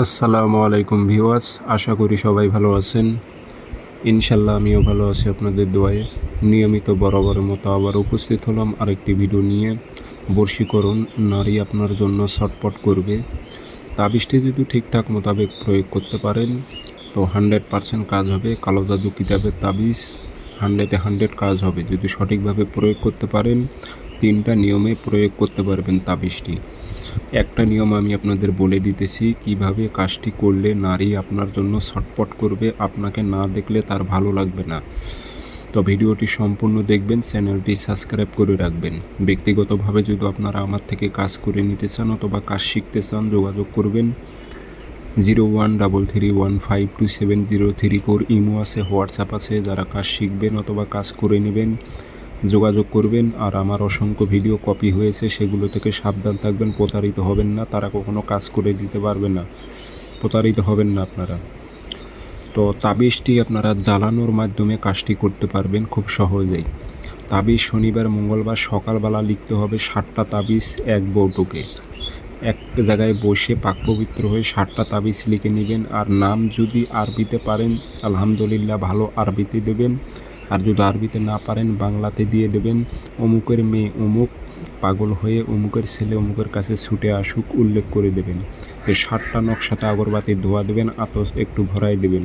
আসসালামু আলাইকুম ভিউয়ার্স, আশা করি সবাই ভালো আছেন। ইনশাল্লাহ আমিও ভালো আছি আপনাদের দোয়ায়। নিয়মিত বরাবরের মতো আবার উপস্থিত হলাম আরেকটি ভিডিও নিয়ে। বর্ষীকরণ নারী আপনার জন্য ছটপট করবে। তাবিজটি যদি ঠিকঠাক মোতাবেক প্রয়োগ করতে পারেন, তো হান্ড্রেড পারসেন্ট কাজ হবে। কালো জাদু কিতাবের তাবিজ হান্ড্রেডে হান্ড্রেড কাজ হবে। যদি সঠিকভাবে প্রয়োগ করতে পারেন তিনটা নিয়মে প্রয়োগ করতে পারবেন তাবিজটি একটা নিয়ম আমি আপনাদের বলে দিতেছি, কীভাবে কাজটি করলে নারী আপনার জন্য ছটপট করবে, আপনাকে না দেখলে তার ভালো লাগবে না। তো ভিডিওটি সম্পূর্ণ দেখবেন, চ্যানেলটি সাবস্ক্রাইব করে রাখবেন। ব্যক্তিগতভাবে যদি আপনারা আমার থেকে কাজ করে নিতে চান অথবা কাজ শিখতে চান, যোগাযোগ করবেন। Zero one double three one five two seven zero three four imo আছে, হোয়াটসঅ্যাপ আছে, যারা কাজ শিখবেন অথবা কাজ করে নেবেন। যোগাযোগ করবেন আর আমার অসংখ্য ভিডিও কপি হয়েছে, সেগুলো থেকে সাবধান থাকবেন, প্রতারিত হবেন না, তারা কখনো কাজ করে দিতে পারবে না। প্রতারিত হবেন না আপনারা। তো তাবিজটি আপনারা জ্বালানোর মাধ্যমে কাজটি করতে পারবেন খুব সহজেই। তাবিজ শনিবার, মঙ্গলবার সকালবেলা লিখতে হবে ষাটটা তাবিজ এক বৌটুকে। এক জায়গায় বসে পাক পবিত্র হয়ে ষাটটা তাবিজ লিখে নেবেন, আর নাম যদি আরবিতে পারেন, আলহামদুলিল্লাহ ভালো আরবিতে দেবেন। আর যদি আরবিতে না পারেন, বাংলাতে দিয়ে দেবেন, অমুকের মেয়ে অমুক, পাগল হয়ে অমুকের ছেলে অমুকের কাছে ছুটে আসুক, উল্লেখ করে দেবেন। যে ষাটটা নকশাতে আগরবাতি ধোয়া দেবেন, আতস একটু ভরাই দেবেন।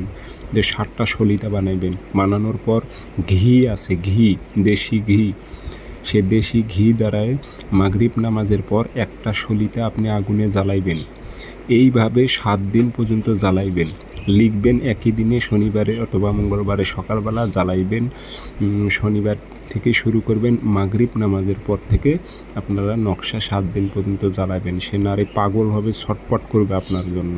যে ষাটটা সলিতা বানাইবেন, বানানোর পর ঘি আছে, ঘি, দেশি ঘি। সে দেশি ঘি দ্বারায় মাগরিব নামাজের পর একটা সলিতা আপনি আগুনে জ্বালাইবেন। এইভাবে সাত দিন পর্যন্ত জ্বালাইবেন। লিখবেন একই দিনে শনিবারে অথবা মঙ্গলবারে সকালবেলা জ্বালাইবেন। শনিবার থেকে শুরু করবেন, মাগরিব নামাজের পর থেকে আপনারা নকশা সাত দিন পর্যন্ত জ্বালাবেন। সে নারী পাগল হবে, ছটপট করবে আপনার জন্য।